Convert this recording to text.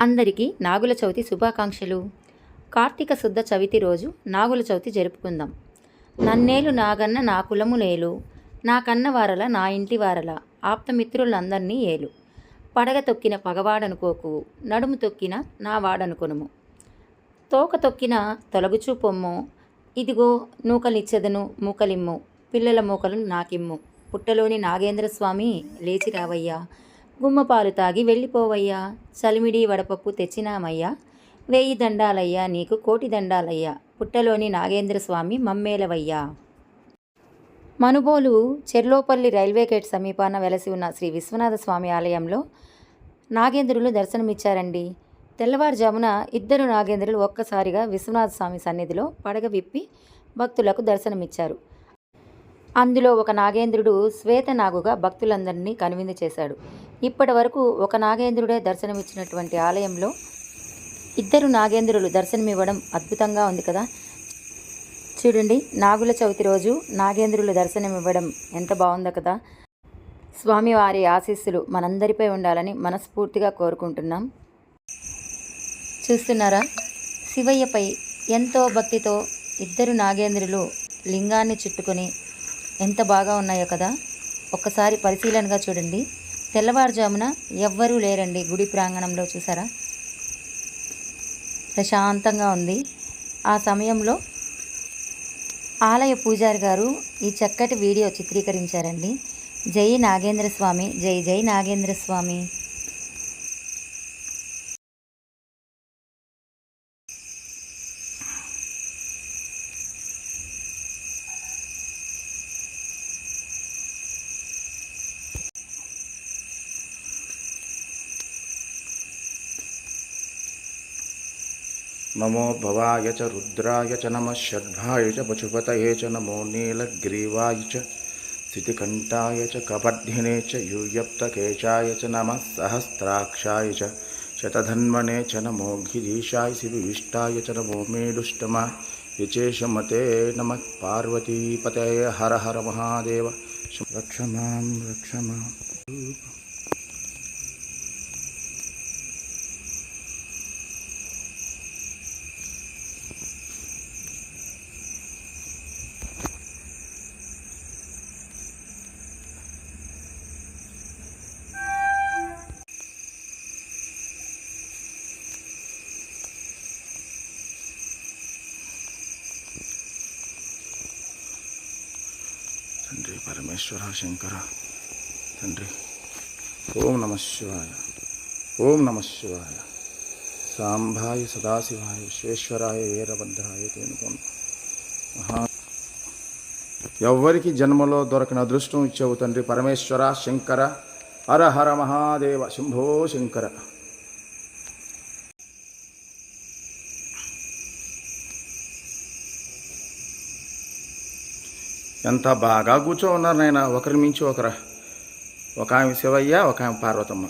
అందరికీ నాగుల చవితి శుభాకాంక్షలు. కార్తీక శుద్ధ చవితి రోజు నాగుల చవితి జరుపుకుందాం. నన్నేలు నాగన్న నా కులము నేలు నాకన్న వారల నా ఇంటి వారల ఆప్తమిత్రులందరినీ ఏలు. పడగ తొక్కిన పగవాడనుకోకు నడుము తొక్కిన నా వాడనుకొనుము. తోక తొక్కిన తొలగుచూ పొమ్ము ఇదిగో నూకలిచ్చెదను మూకలిమ్ము పిల్లల మూకలు నాకిమ్ము. పుట్టలోని నాగేంద్ర స్వామి లేచి రావయ్యా గుమ్మపాలు తాగి వెళ్ళిపోవయ్యా. చలిమిడి వడపప్పు తెచ్చినామయ్యా. వేయి దండాలయ్యా నీకు కోటి దండాలయ్యా. పుట్టలోని నాగేంద్ర స్వామి మమ్మేలవయ్యా. మనుబోలు చెర్లోపల్లి రైల్వే గేట్ సమీపాన వెలసి ఉన్న శ్రీ విశ్వనాథ స్వామి ఆలయంలో నాగేంద్రులు దర్శనమిచ్చారండి. తెల్లవారుజామున ఇద్దరు నాగేంద్రులు ఒక్కసారిగా విశ్వనాథ స్వామి సన్నిధిలో పడగ విప్పి భక్తులకు దర్శనమిచ్చారు. అందులో ఒక నాగేంద్రుడు శ్వేతనాగుగా భక్తులందరినీ కనువిందు చేశాడు. ఇప్పటి వరకు ఒక నాగేంద్రుడే దర్శనమిచ్చినటువంటి ఆలయంలో ఇద్దరు నాగేంద్రులు దర్శనమివ్వడం అద్భుతంగా ఉంది కదా. చూడండి నాగుల చవితి రోజు నాగేంద్రులు దర్శనమివ్వడం ఎంత బాగుందో కదా. స్వామివారి ఆశీస్సులు మనందరిపై ఉండాలని మనస్ఫూర్తిగా కోరుకుంటున్నాం. చూస్తున్నారా? శివయ్యపై ఎంతో భక్తితో ఇద్దరు నాగేంద్రులు లింగాన్ని చుట్టుకొని ఎంత బాగా ఉన్నాయో కదా. ఒక్కసారి పరిశీలనగా చూడండి. తెల్లవారుజామున ఎవ్వరూ లేరండి. గుడి ప్రాంగణంలో చూసారా? ప్రశాంతంగా ఉంది. ఆ సమయంలో ఆలయ పూజారి గారు ఈ చక్కటి వీడియో చిత్రీకరించారండి. జై నాగేంద్ర స్వామి జై జై నాగేంద్ర స్వామి नमो भवाय च रुद्राय च नमः शर्भाय च पशुपतये च नमो नीलग्रीवाय च स्थितिकण्ठाय च कपर्धिने च यूयप्तकेशाय च नमः सहस्राक्षाय च शतधन्वने च नमो गिरीशाय शिविविष्टाय च नमो मेलुष्टमा विचेषमते नमः पार्वतीपतये हर हर महादेव रक्ष मां रक्ष माम् తండ్రి పరమేశ్వర శంకర. తండ్రి ఓం నమ శివాయ. ఓం నమ శివాయ. సాంభాయ సదాశివాయ విశ్వేశ్వరాయ వీరభద్రాయ తేనుకోను మహా ఎవ్వరికి జన్మలో దొరకని అదృష్టం ఇచ్చావు తండ్రి పరమేశ్వర శంకర. హర హర మహాదేవ శంభో శంకర. ఎంత బాగా కూర్చో ఉన్నారు నాయన. ఒకరి మించి ఒకరా. ఒక ఆమె శివయ్య ఒక ఆమె పార్వతమ్మ.